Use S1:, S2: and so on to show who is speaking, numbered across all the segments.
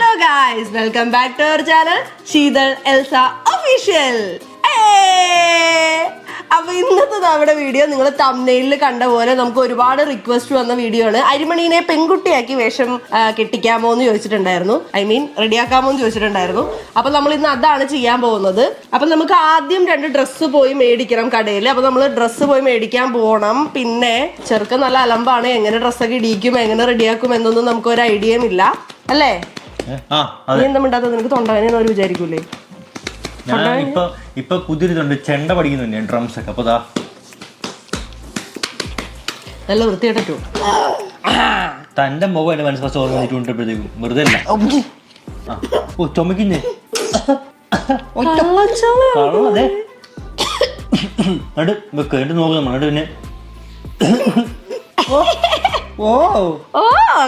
S1: Hello guys welcome back to our channel Sheethal Elsa official അപ്പൊ ഇന്നത്തെ നമ്മുടെ video നിങ്ങൾ തമ്മനെയിലിൽ കണ്ട പോലെ നമുക്ക് ഒരുപാട് റിക്വസ്റ്റ് വന്ന വീഡിയോ ആണ്. അരിമണീനെ പെൺകുട്ടിയാക്കി വേഷം കെട്ടിക്കാമോ എന്ന് ചോദിച്ചിട്ടുണ്ടായിരുന്നു. ഐ മീൻ റെഡിയാക്കാമോ എന്ന് ചോദിച്ചിട്ടുണ്ടായിരുന്നു. അപ്പൊ നമ്മൾ ഇന്ന് അതാണ് ചെയ്യാൻ പോകുന്നത്. അപ്പൊ നമുക്ക് ആദ്യം രണ്ട് ഡ്രസ്സ് പോയി മേടിക്കണം കടയിൽ അപ്പൊ നമ്മൾ ഡ്രസ്സ് പോയി മേടിക്കാൻ പോകണം പിന്നെ ചെറുക്കൻ നല്ല അലമ്പാണ്. എങ്ങനെ ഡ്രസ്സൊക്കെ ഇടിക്കും എങ്ങനെ റെഡിയാക്കും എന്നൊന്നും നമുക്ക് ഒരു ഐഡിയയും ഇല്ല. അല്ലേ? നീ എന്താ മിണ്ടാത്തത്? നിനക്ക് തൊണ്ടവേന ഒരു വിചാരിക്കൂലേ?
S2: ഞാൻ ഇപ്പൊ ഇപ്പൊ പുതിയൊരിതുണ്ട് ചെണ്ട പഠിക്കുന്നുണ്ട് ഡ്രംസ് ഒക്കെ. അപ്പൊ
S1: നല്ല വൃത്തിയായിട്ടു
S2: തന്റെ മുഖം എന്റെ മനസ്സ് ഫസ്റ്റ് ഓർമ്മ വന്നിട്ടുണ്ടപ്പോഴത്തേക്കും. വെറുതെ അല്ല. ഓ അതെ എന്നിട്ട് വെക്ക്. എന്നിട്ട് നോക്ക് നമ്മൾ. എന്നിട്ട് പിന്നെ. ഓ.
S1: ഓ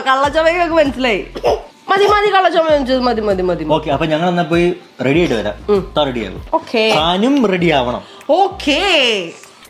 S1: കള്ളച്ചമയൊക്കെ മനസ്സിലായി. മതി മതി കള്ളച്ചമ മതി മതി മതി.
S2: ഓക്കെ അപ്പൊ ഞങ്ങൾ എന്നാ പോയി റെഡി ആയിട്ട് വരാം. റെഡി ആകും.
S1: ഓക്കെ.
S2: താനും റെഡി ആവണം.
S1: ഓക്കേ.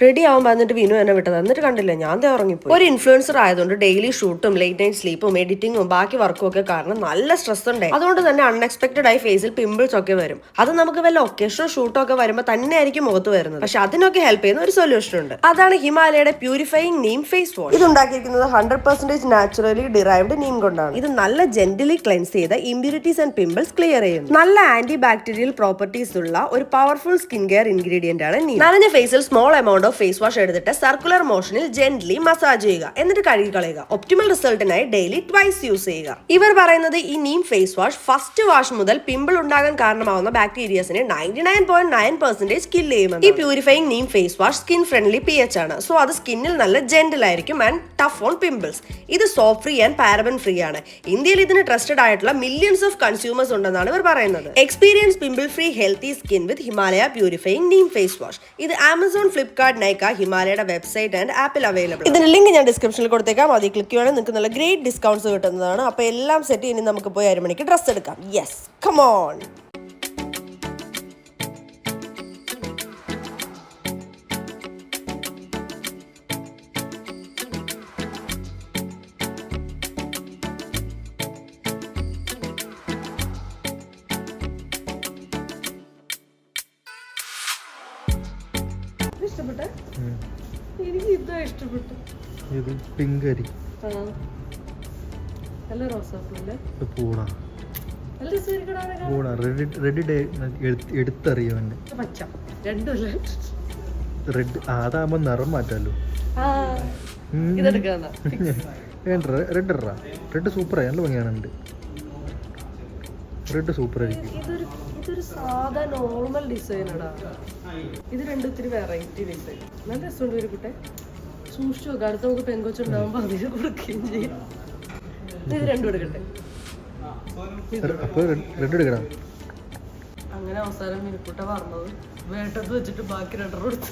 S1: റെഡി ആവാൻ പറഞ്ഞിട്ട് വിനു എന്നെ വിട്ടത്. എന്നിട്ട് കണ്ടില്ല ഞാൻ ദേ ഉറങ്ങിപ്പോയി. ഒരു ഇൻഫ്ലുവൻസർ ആയതുകൊണ്ട് ഡെയിലി ഷൂട്ടും ലേറ്റ് നൈറ്റ് സ്ലീപ്പും എഡിറ്റിംഗും ബാക്കി വർക്കും ഒക്കെ കാരണം നല്ല സ്ട്രെസ് ഉണ്ട്. അതുകൊണ്ട് തന്നെ അൺഎക്സ്പെക്ടഡ് ആയി ഫേസിൽ പിമ്പിൾസ് ഒക്കെ വരും. അത് നമുക്ക് വല്ല ഒക്കേഷൻ ഷൂട്ടോ ഒക്കെ വരുമ്പോൾ തന്നെ ആയിരിക്കും മുഖത്ത് വരുന്നത്. പക്ഷെ അതിനൊക്കെ ഹെൽപ്പ് ചെയ്യുന്ന ഒരു സൊല്യൂഷൻ ഉണ്ട്. അതാണ് ഹിമാലയയുടെ പ്യൂരിഫൈങ് നീം ഫേസ് വാഷ് ഇത് ഉണ്ടാക്കിയിരിക്കുന്നത് hundred percentage naturally derived neem കൊണ്ടാണ്. ഇത് നല്ല ജെന്റലി ക്ലെൻസ് ചെയ്ത ഇമ്പ്യൂരിറ്റീസ് ആൻഡ് പിമ്പിൾസ് ക്ലിയർ ചെയ്യുന്നു. നല്ല ആന്റി ബാക്ടീരിയൽ പ്രോപ്പർട്ടീസ് ഉള്ള ഒരു പവർഫുൾ സ്കിൻ കെയർ ഇൻഗ്രീഡിയന്റ് ആണ് നീം നനഞ്ഞ ഫേസിൽ small amount of face wash എടുത്തിട്ട് സർക്കുലർ മോഷനിൽ ജെന്റ്ലി മസാജ് ചെയ്യുക. എന്നിട്ട് കഴുകി കളയുക. ഒപ്റ്റിമൽ റിസൾട്ടിനായി ഡെയിലി ട്വൈസ് യൂസ് ചെയ്യുക. ഇവർ പറയുന്നത് ഈ neem face wash first wash മുതൽ പിമ്പിൾ ഉണ്ടാകാൻ കാരണമാവുന്ന ബാക്ടീരിയസിനെ ninety nine point nine percentage kill ചെയ്യുമെന്ന് ഈ purifying neem face wash skin friendly P H ആണ്. സോ അത് സ്കിന്നിൽ നല്ല ജെന്റിൽ ആയിരിക്കും ആൻഡ് ടഫ് ഓൺ പിമ്പിൾസ് ഇത് soap free and paraben free ആണ്. ഇന്ത്യയിൽ ഇതിന് ട്രസ്റ്റഡ് ആയിട്ടുള്ള മില്യൺസ് ഓഫ് കൺസ്യൂമേഴ്സ് ഉണ്ടെന്നാണ് ഇവർ പറയുന്നത്. Experience pimple free healthy skin with Himalaya purifying neem face wash ഇത് ആമസോൺ ഫ്ലിപ്കാർട്ട് നൈക്ക ഹിമാലയയുടെ വെബ്സൈറ്റ് ആൻഡ് ആപ്പിൽ അവൈലബിൾ ഇതിന്റെ ലിങ്ക് ഞാൻ ഡിസ്ക്രിപ്ഷനിൽ കൊടുത്തേക്കാം. അത് ക്ലിക്ക് ചെയ്യുവാണെങ്കിൽ നിങ്ങൾക്ക് നല്ല ഗ്രേറ്റ് ഡിസ്കൗണ്ട്സ് കിട്ടുന്നതാണ്. അപ്പോൾ എല്ലാം സെറ്റ് ഇനി നമുക്ക് പോയി അരമണിക്ക് ഡ്രസ്സ് എടുക്കാം. യെസ് കമോൺ
S3: പിങ്ക് അരി. പൂടാ പൂടാ റെഡ് റെഡ് ഡേ എടുത്തറിയോ
S1: രണ്ടുമല്ലേ
S3: റെഡ് അതാകുമ്പോ നിറം മാറ്റാലോ. റെഡ് റെഡ് സൂപ്പറായി നല്ല ഭംഗിയാണുണ്ട് റെഡ് സൂപ്പർ ആയിരിക്കും.
S1: ഇതൊരു സാധാ നോർമൽ ഇത് രണ്ടും ഇത്തിരി വെറൈറ്റി ഡിസൈൻ നല്ല രസമുണ്ട് ഒരു കുട്ടെ സൂക്ഷിച്ചു നോക്കുക അടുത്ത നമുക്ക് പെങ്കൊച്ചുണ്ടാകുമ്പോൾ അതിന് കൊടുക്കുകയും ചെയ്യും. ഇത് രണ്ടും എടുക്കട്ടെ. അങ്ങനെ അവസാനം മിനിക്കുട്ട പറഞ്ഞത്. വേട്ടത് വെച്ചിട്ട് ബാക്കി രണ്ടെണ്ണം കൊടുത്ത്.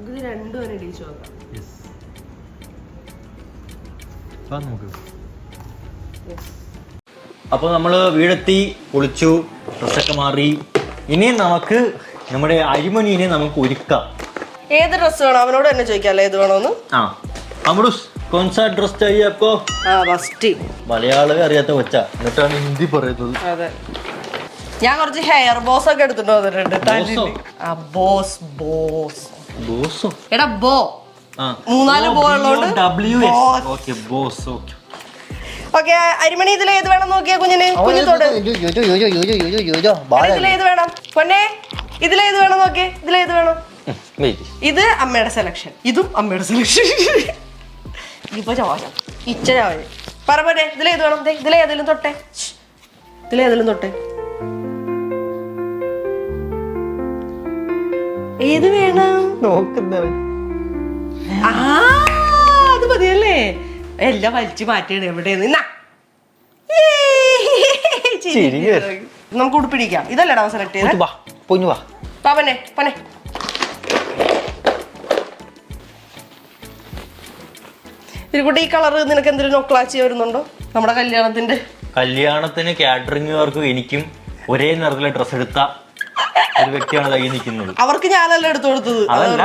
S1: ഇത് രണ്ടും തന്നെ ഇടിച്ചു നോക്കാം.
S2: അപ്പോൾ നമ്മൾ വീടെത്തി കുളിച്ചു ഡ്രസ്സൊക്കെ മാറി. ഇനി നമുക്ക് നമ്മുടെ അരിമണീനെ നമുക്ക് ഒരുക്കാം
S1: ഏത് ഡ്രസ് വേണം അവനോട് തന്നെ ചോദിക്കാല്ലേ ഏത് വേണോന്ന്
S2: ആ അമൃസ് കോൺസാ ഡ്രസ് ചെയ്യപ്പോ
S1: ആ ഫസ്റ്റ്
S2: മലയാളം അറിയാത്ത കൊച്ച എന്നിട്ടാണ് ഹിന്ദി പറയുന്നത്
S1: അതെ ഞാൻ കുറച്ച് ഹെയർ ബോസ് ഒക്കെ എടുത്തിട്ട് വന്നിട്ടുണ്ട് തലയിൽ. ആ ബോസ് ബോസ്
S2: ബോസോ
S1: എടാ ബോ
S2: ആ
S1: മൂന്നാൽ ബോ ഉള്ളോണ്ട്
S2: W S
S1: boss.
S2: Okay boss okay
S1: okay അരിമണി ഇതിൽ ഏത് വേണം നോക്കിയാ കുഞ്ഞിന് കുഞ്ഞിത്തോട് ഇതിൽ ഏത് വേണം പൊന്നെ ഇതിൽ ഏത് വേണം നോക്കിയേ? ഇതിലേത് ഏത് വേണം ഇത് അമ്മയുടെ സെലക്ഷൻ ഇതും അമ്മയുടെ സെലക്ഷൻ ഇപ്പൊ ചവാശം ഇച്ച ചവാശം പറ ഇതിലേത് വേണം? ദേ, ഇതിലേതെങ്കിലും തൊട്ടെ. ഇതിലേതെങ്കിലും തൊട്ടെ. ഏത് വേണം?
S3: നോക്കുന്നവൻ.
S1: ആ അത് മതിയല്ലേ? എല്ലാം വലിച്ചു മാറ്റിയാണ് എവിടെ നിന്നാ
S2: ചിരി
S1: നമുക്ക് ഉടുപ്പിടിക്കാം. ഇതല്ലേടാ സെലക്ട് ചെയ്തത്
S2: പൊന്നു വാ.
S1: വാ ഇതിൽക്കൂടെ ഈ കളർ നിനക്ക് എന്തെങ്കിലും ഒക്ലാച്ചി വരുന്നുണ്ടോ? നമ്മുടെ കല്യാണത്തിന്റെ
S2: കല്യാണത്തിന് കാറ്ററിംഗുകാർക്കും എനിക്കും ഒരേ നിറത്തിലെ ഡ്രസ്സ് എടുത്ത ഒരു വ്യക്തിയാണ് കൈ നിൽക്കുന്നത്.
S1: അവർക്ക് ഞാനല്ലേ എടുത്തു കൊടുത്തത്?
S2: അതല്ല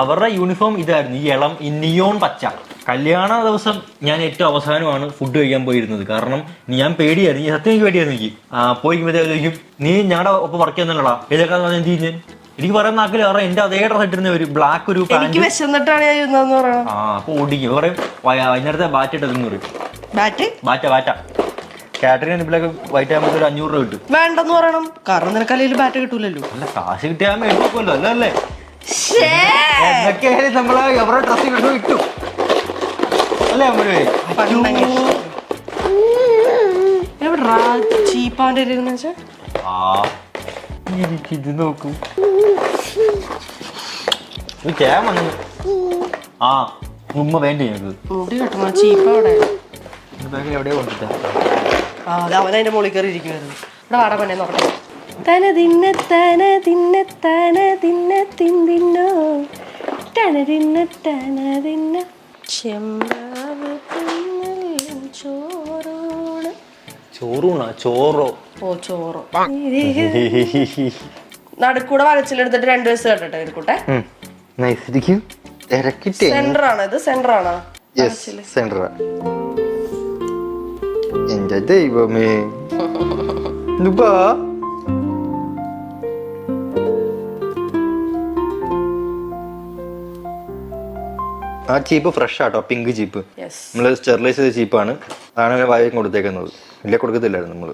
S1: അവരുടെ
S2: യൂണിഫോം ഇതായിരുന്നു. ഈ ഇളം ഈ നിയോൺ പച്ച. കല്യാണ ദിവസം ഞാൻ ഏറ്റവും അവസാനമാണ് ഫുഡ് കഴിക്കാൻ പോയിരുന്നത്. കാരണം ഞാൻ പേടിയായിരുന്നു. ഈ സത്യം എനിക്ക് പേടിയായിരുന്നു എനിക്ക്. പോയി പോയിക്കുമ്പോഴത്തേക്കും നീ ഞങ്ങളുടെ ഒപ്പം വർക്ക് ചെയ്യുന്നല്ലടാ ഏതൊക്കെ എന്ത് ചെയ്യും എനിക്ക് പറയാൻ നാക്കിൽ കാരണം എന്റെ അതേ ഡ്രസ് ഇട്ടിരുന്ന ഒരു ബ്ലാക്ക് ഒരു ആ അപ്പൊ ഓടിക്കും. പറയും വൈകുന്നേരത്തെ ബാറ്റ് ഇട്ടതെന്ന് പറയും.
S1: ബാറ്റ്
S2: ബാറ്റ ബാറ്റ കാറ്ററിംഗ് നിപ്പിലൊക്കെ വൈറ്റ് ആകുമ്പോൾ ഒരു അഞ്ഞൂറ് രൂപ കിട്ടും.
S1: വേണ്ടെന്ന് പറയണം. കാരണം നിനക്ക് അല്ലെങ്കിൽ ബാറ്റ് കിട്ടൂലല്ലോ.
S2: അല്ല കാശ് കിട്ടിയാൽ മേടിച്ച് വെക്കുമല്ലോ അല്ല അല്ലേ?
S1: ശ്ശേ.
S2: എന്തൊക്കെയായാലും നമ്മളെ എവിടെ ഡ്രസ് കിട്ടും കിട്ടും. അല്ലേ
S1: അമ്മേ എവിടാ? ഇരുന്ന് വെച്ചാ?
S2: ആ ഇത് നോക്കൂ. ഇത് ചെയ്യാൻ വന്നു ആ ഉമ്മ വേണ്ട ഞങ്ങൾക്ക്
S1: മുടി കെട്ടണ. ചീപ്പ അവിടെ.
S2: ബാഗിൽ എവിടെയോ കൊണ്ടിട്ടാ
S1: ആ അത് അവൻ അതിന്റെ മുകളിൽ കയറി ഇരിക്കുമായിരുന്നു ഇവിടെ വാടാ പന്നെ നോക്കട്ടെ തന തിന്ന തന തിന്ന തന തിന്ന തിന്നിന്നോ. തന തിന്ന തന തിന്ന. ചെമ്പാവ് തിന്നലും ചോറോണ്.
S2: ചോറൂണാ? ചോറോ?
S1: ഓ ചോറോ. നടുക്കൂടെ വരച്ചിലെടുത്തിട്ട് രണ്ട് വയസ്സ് കേട്ടെ ഇരിക്കൂട്ടെ?
S2: നൈസ് ഇരിക്കും.
S1: സെന്റർ ആണ് ഇത്? സെന്റർ ആണോ?
S2: യെസ് എന്റെ ദൈവമേ ദുബാ ആ ചീപ്പ് ഫ്രഷ് ആട്ടോ പിങ്ക് ചീപ്പ്.
S1: യെസ്
S2: നമ്മൾ സ്റ്റെറിലൈസ് ചെയ്ത ചീപ്പാണ്. അതാണ് വായും കൊടുത്തേക്കുന്നത്. ഇല്ല കൊടുക്കത്തില്ലായിരുന്നു
S1: നമ്മൾ.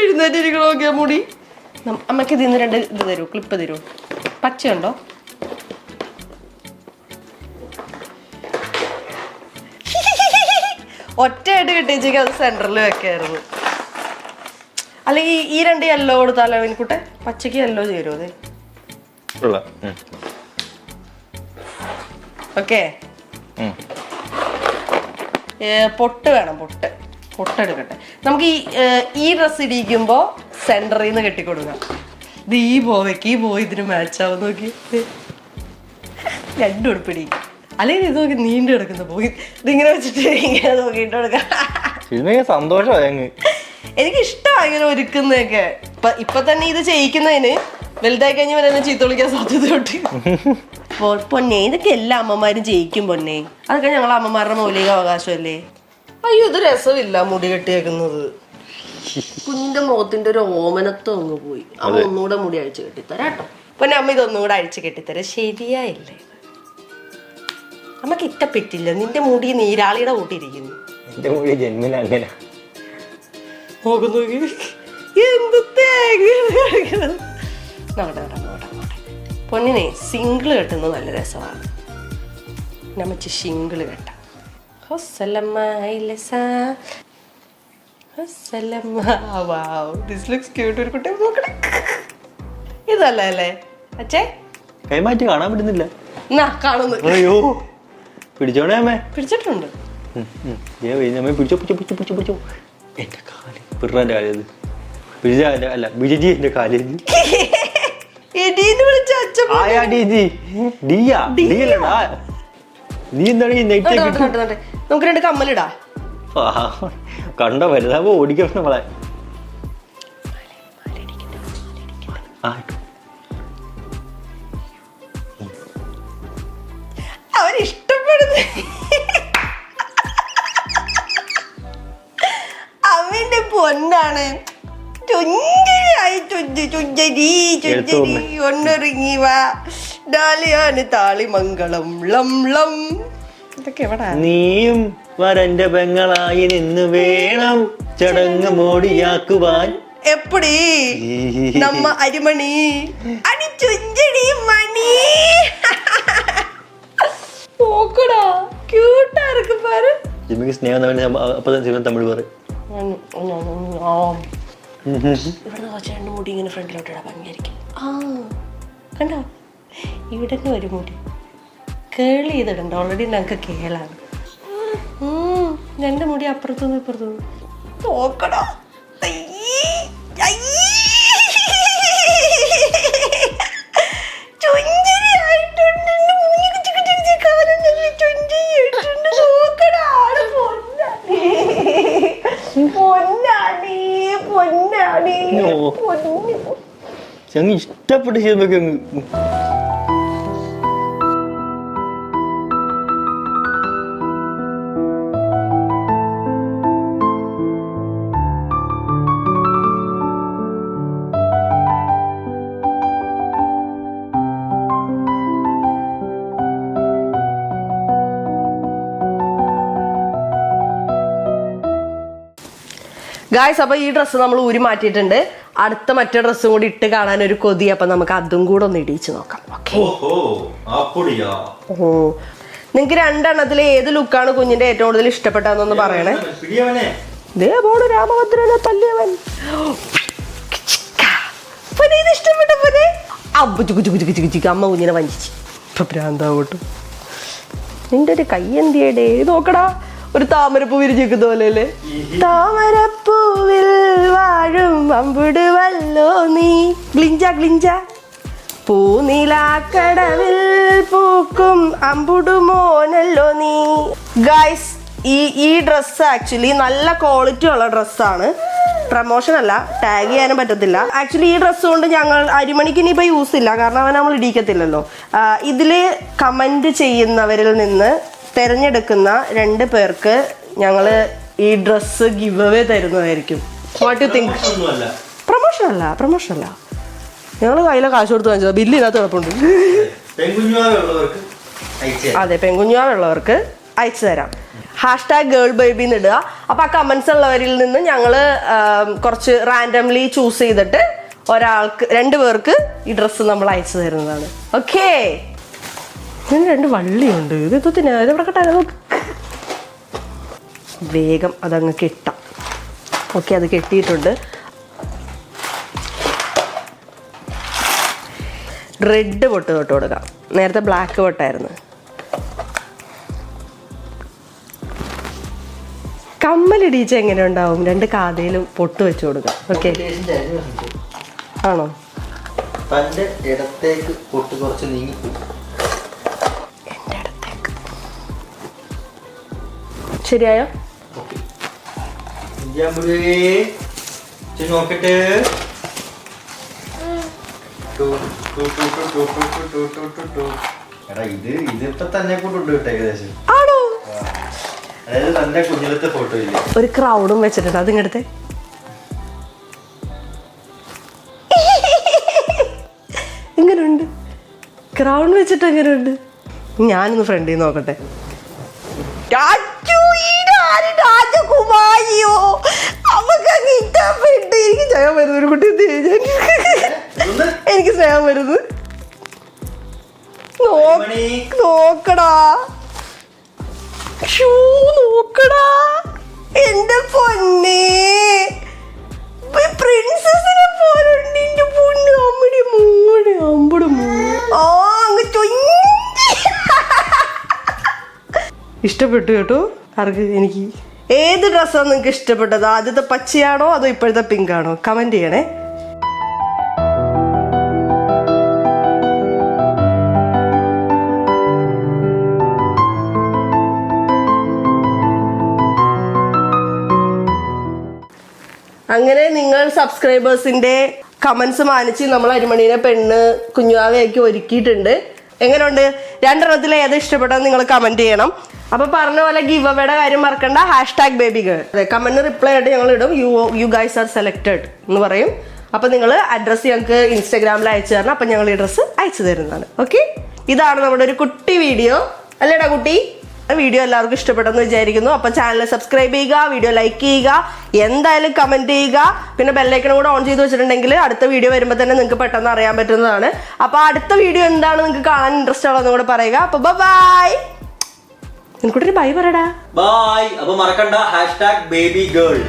S1: എഴുന്നേറ്റിരിക്കണ മുടി? അമ്മയ്ക്ക് ഇതിന്ന് രണ്ട് ഇത് തരൂ ക്ലിപ്പ് തരൂ. പച്ചയുണ്ടോ? ഒറ്റയായിട്ട് കിട്ടിയേച്ചെങ്കിൽ അത് സെന്ററിൽ വെക്കായിരുന്നു. അല്ലെങ്കിൽ ഈ രണ്ട് യെല്ലോ കൊടുത്താലോ എനിക്കുട്ടെ പച്ചക്ക് യെല്ലോ ചേരുമോ അതെ? ഓക്കെ. പൊട്ട് വേണം പൊട്ട്. പൊട്ടെടുക്കട്ടെ. നമുക്ക് ഈ ഈ ഡ്രസ് ഇടിക്കുമ്പോൾ സെന്ററിൽ നിന്ന് കെട്ടിക്കൊടുക്കാം. ഇത് ഈ ബോവയ്ക്ക് ഈ പോയി ഇതിന് മാച്ച് ആവും നോക്കി. രണ്ടും ഉടുപ്പിടി അല്ലെങ്കിൽ ഇത് നോക്കി നീണ്ടു കിടക്കുന്ന പോയി ഇതിങ്ങനെ വെച്ചിട്ട് ഇങ്ങനെ നോക്കിയിട്ട് കൊടുക്കാം.
S2: സന്തോഷം സന്തോഷമായി
S1: എനിക്ക് ഇഷ്ടമാണ് ഇങ്ങനെ ഒരുക്കുന്നതൊക്കെ. ഇപ്പൊ ഇപ്പൊ തന്നെ ഇത് ചെയ്യിക്കുന്നതിന് വലുതായി കഴിഞ്ഞ വരെ ചീത്ത വിളിക്കാൻ സാധ്യതയുണ്ട് കിട്ടി പൊന്നെ ഇതൊക്കെ എല്ലാ അമ്മമാരും ജയിക്കും പൊന്നെ. അതൊക്കെ ഞങ്ങളെ അമ്മമാരുടെ മൗലിക അവകാശമല്ലേ അയ്യോ ഇത് രസമില്ല മുടി കെട്ടിയേക്കുന്നത് കുഞ്ഞിന്റെ മുഖത്തിന്റെ ഒരു ഓമനത്വം അങ്ങ് പോയി. അമ്മ ഒന്നുകൂടെ മുടി അഴിച്ചു കെട്ടിത്തരാം കേട്ടോ. പിന്നെ അമ്മ ഇതൊന്നും കൂടെ അഴിച്ചു കെട്ടിത്തരാം. ശരിയായില്ലേ? അമ്മയ്ക്ക് ഇഷ്ടപ്പെട്ടില്ല നിന്റെ മുടി നീരാളിയുടെ കൂട്ടിയിരിക്കുന്നു.
S2: എന്റെ മുടി ജന്മന അങ്ങനെ.
S1: നോക്ക് നോക്കി. എന്ത് പൊന്നിനെ സിംഗിൾ കെട്ടുന്നത് നല്ല രസമാണ്. നമ്മച്ച് സിംഗിൾ കെട്ടാം. ഹൊസ്സലമ്മ this looks cute. ഒരു കുട്ടി നോക്കട്ടെ. ഇതല്ല അല്ലേ? അച്ഛേ.
S2: കൈമാറ്റി കാണാൻ പറ്റുന്നില്ല.
S1: എന്നാ കാണുന്നു.
S2: അയ്യോ പിടിച്ചോണേ അമ്മേ.
S1: പിടിച്ചിട്ടുണ്ട്.
S2: പിടിച്ചോ പിടിച്ചോ പിടിച്ചോ പിടിച്ചോ പിടിച്ചോ. എന്റെ കാൽ പിറാന്റെ കാൽ ഇത് അല്ല എന്റെ
S1: കാൽ. നമുക്ക് രണ്ട് കമ്മലിടാ.
S2: കണ്ട വലുതാവ് ഓടിക്കണം നമ്മളെ
S1: അവരിഷ്ടപ്പെടുന്നു അവന്റെ പൊന്നാണ്. ഒന്നൊരുങ്ങി വാ. ഡാലിയാണ് താളിമംഗളം ലം ലം ഇതൊക്കെ എവിടാ?
S2: നീയും വരന്റെ പെങ്ങളായി നിന്ന് വേണം ചടങ്ങ് മോടിയാക്കുവാൻ.
S1: എപ്പടി? നമ്മ അരിമണി. അടി ചുഞ്ചടി മണി പോക്കടാ ക്യൂട്ടാ இருக்கு பாரு
S2: ജിമ്മിക്ക് സ്നേഹം തന്നെ അപ്പൊ തന്നെ ശിവൻ തമിഴ് പറയും.
S1: ഇവിടെ കുറച്ച് രണ്ട് മുടി ഇങ്ങനെ ഫ്രണ്ടിലോട്ട് ഇടാൻ ഭംഗിയായിരിക്കും. ആ കണ്ടോ? ഇവിടെ ഒരു മുടി. കേൾ ചെയ്തിടണ്ട. ഓൾറെഡി ഞങ്ങൾക്ക് കേളാണ്. എന്റെ മുടി അപ്പുറത്തുനിന്ന് ഇപ്പുറത്തുനിന്ന്. നോക്കണോ
S2: ഞങ്ങൾ ഇഷ്ടപ്പെട്ട് ചെയ്യുമ്പോഴേക്കും
S1: ഗായ്സ് അപ്പൊ ഈ ഡ്രസ്സ് നമ്മൾ ഊരി മാറ്റിയിട്ടുണ്ട്. അടുത്ത മറ്റേ ഡ്രസ്സും കൂടി ഇട്ട് കാണാൻ ഒരു കൊതി അപ്പൊ നമുക്ക് അതും കൂടെ ഒന്ന് ഇടിച്ച് നോക്കാം. ഓക്കെ ഓ നിങ്ങക്ക് രണ്ടെണ്ണത്തിൽ ഏത് ലുക്കാണ് കുഞ്ഞിന്റെ ഏറ്റവും കൂടുതൽ ഇഷ്ടപ്പെട്ടതെന്നൊന്ന് പറയണേ.
S2: പിടിയവനെ.
S1: ദേ പോണു രാമഭദ്രനെ തല്ലിയവൻ. പുനെ ഇത് ഇഷ്ടപ്പെട്ട പുനെ അബ്ബു ചുക്കു ചുക്കു ചുക്കു ചുക്കു ചുക്കു അമ്മ കുഞ്ഞിനെ വഞ്ചിച്ചു. ഇപ്പൊ ഭ്രാന്താവട്ടു. നിന്റെ ഒരു കൈ എന്തിയേടേ? നോക്കടാ. ഒരു താമരപ്പൂ പോലെ അല്ലേ താമരപ്പൂവിൽ വാഴും അമ്പിടുവല്ലോ നീ. ഗ്ലിഞ്ച ഗ്ലിഞ്ച. പൂനിലാക്കടവിൽ പൂക്കും അമ്പുടുമോനല്ലോ നീ. ഗൈസ് ഈ ഈ ഡ്രസ്സ് ആക്ച്വലി നല്ല ക്വാളിറ്റി ഉള്ള ഡ്രസ്സാണ് പ്രമോഷൻ അല്ല ടാഗ് ചെയ്യാനും പറ്റത്തില്ല. ആക്ച്വലി ഈ ഡ്രസ്സ് കൊണ്ട് ഞങ്ങൾ അരിമണിക്ക് ഇനിയിപ്പോൾ യൂസ് ഇല്ല. കാരണം അവൻ നമ്മൾ ഇടിക്കത്തില്ലല്ലോ ഇതിൽ കമന്റ് ചെയ്യുന്നവരിൽ നിന്ന് തിരഞ്ഞെടുക്കുന്ന രണ്ട് പേർക്ക് ഞങ്ങൾ ഈ ഡ്രസ്സ് ഗിവ് അവേ തരുന്നതായിരിക്കും വാട്ട് യു തിങ്ക് പ്രൊമോഷൻ അല്ല പ്രൊമോഷൻ അല്ല. ഞങ്ങൾ കയ്യിലെ കാശ് കൊടുത്ത് വാങ്ങിച്ചത്. ബില്ല്
S2: ഇല്ലാത്ത കുഴപ്പമുണ്ട്
S1: അതെ പെൺകുഞ്ഞുള്ളവർക്ക് അയച്ചു തരാം. ഹാഷ്ടാഗ് ഗേൾ ബേബി എന്ന് ഇടുക. അപ്പൊ ആ കമന്റ്സ് ഉള്ളവരിൽ നിന്ന് ഞങ്ങൾ കുറച്ച് റാൻഡംലി ചൂസ് ചെയ്തിട്ട് ഒരാൾക്ക് രണ്ട് പേർക്ക് ഈ ഡ്രസ്സ് നമ്മൾ അയച്ചു തരുന്നതാണ്. ഓക്കേ ഇതിന് രണ്ട് വള്ളിയുണ്ട്. ഇത് എത്തത്തിനാ ഇത് നോക്ക്. വേഗം അതങ്ങ് കെട്ടാം. ഓക്കെ അത് കെട്ടിയിട്ടുണ്ട്. റെഡ് പൊട്ട് തൊട്ട് കൊടുക്കാം. നേരത്തെ ബ്ലാക്ക് പൊട്ടായിരുന്നു. കമ്മലിടിച്ച എങ്ങനെ ഉണ്ടാവും? രണ്ട് കാതയിലും പൊട്ട് വെച്ച് കൊടുക്കാം. ഓക്കെ. ആണോ?
S2: പണ്ട് ഇടത്തേക്ക് പൊട്ട് കുറച്ച് നീങ്ങി
S1: ശരിയായോ
S2: നോക്കട്ടെ എടാ ഇത് ഇതിപ്പോ തന്നെ കൊണ്ടുണ്ട് കേട്ടോ ഏകദേശം
S1: ആണോ
S2: അതായത് തന്റെ കുഞ്ഞിലത്തെ ഫോട്ടോ ഇല്ല
S1: ഒരു ക്രൗഡും വെച്ചിട്ടുണ്ട് അതിങ്ങടുത്തെ ഇങ്ങനുണ്ട് ക്രൗൺ വെച്ചിട്ട് എങ്ങനെയുണ്ട് ഞാനൊന്ന് ഫ്രണ്ടിൽ നോക്കട്ടെ രാജകുമാരിയോ? അവക്ക് അങ്ങ് ഇഷ്ടപ്പെട്ട് എനിക്ക് സ്നേഹം വരുന്നു. ഒരു കുട്ടി എന്ത് ചെയ്യും? എനിക്ക് സ്നേഹം വരുന്നു. നോക്കടാ. ഷൂ നോക്കടാ. എന്റെ പൊന്നേ. പ്രിൻസസിനെ പോലുണ്ട് എന്റെ പൊണ്ണ് അമ്മടി മൂടെ അമ്പട് ആ അങ്ങ് ചൊഞ്ഞി ഇഷ്ടപ്പെട്ടു കേട്ടോ. ആർക്ക് എനിക്ക് ഏത് ഡ്രസ്സാണ് നിങ്ങൾക്ക് ഇഷ്ടപ്പെട്ടത്? ആദ്യത്തെ പച്ചയാണോ അതോ ഇപ്പോഴത്തെ പിങ്ക് ആണോ? കമന്റ് ചെയ്യണേ. അങ്ങനെ നിങ്ങൾ സബ്സ്ക്രൈബേഴ്സിന്റെ കമന്റ്സ് മാനിച്ച് നമ്മൾ അരിമണീനെ പെണ്ണ് കുഞ്ഞുവാവയൊക്കെ ഒരുക്കിയിട്ടുണ്ട്. എങ്ങനെയുണ്ട്? രണ്ടെണ്ണത്തിൽ ഏത് ഇഷ്ടപ്പെട്ടെന്ന് നിങ്ങൾ കമന്റ് ചെയ്യണം. അപ്പൊ പറഞ്ഞ പോലെ ഗിവ് അവയുടെ കാര്യം മറക്കണ്ട. ഹാഷ് ടാഗ് ബേബി ഗേൾ അതെ റിപ്ലൈ ആയിട്ട് ഞങ്ങൾ ഇടും. You you guys are selected എന്ന് പറയും. അപ്പൊ നിങ്ങൾ അഡ്രസ്സ് ഞങ്ങൾക്ക് ഇൻസ്റ്റാഗ്രാമിൽ അയച്ചു തരണം. അപ്പൊ ഞങ്ങൾ ഈ ഡ്രസ്സ് അയച്ചു തരുന്നതാണ്. ഓക്കെ ഇതാണ് നമ്മുടെ ഒരു കുട്ടി വീഡിയോ അല്ലേടാ കുട്ടി? വീഡിയോ എല്ലാവർക്കും ഇഷ്ടപ്പെട്ടെന്ന് വിചാരിക്കുന്നു. അപ്പൊ ചാനൽ സബ്സ്ക്രൈബ് ചെയ്യുക വീഡിയോ ലൈക്ക് ചെയ്യുക എന്തായാലും കമന്റ് ചെയ്യുക. പിന്നെ ബെല്ലൈക്കണം കൂടെ ഓൺ ചെയ്ത് വെച്ചിട്ടുണ്ടെങ്കിൽ അടുത്ത വീഡിയോ വരുമ്പോൾ തന്നെ നിങ്ങൾക്ക് പെട്ടെന്ന് അറിയാൻ പറ്റുന്നതാണ്. അപ്പൊ അടുത്ത വീഡിയോ എന്താണ് നിങ്ങൾക്ക് കാണാൻ ഇൻട്രസ്റ്റ് ഉള്ളതെന്ന് കൂടെ പറയുക. അപ്പൊ ബൈ നിനക്കൂട്ടൊരു ബൈ പറയടാ.
S2: ബൈ അപ്പൊ മറക്കണ്ട. Hashtag baby girl!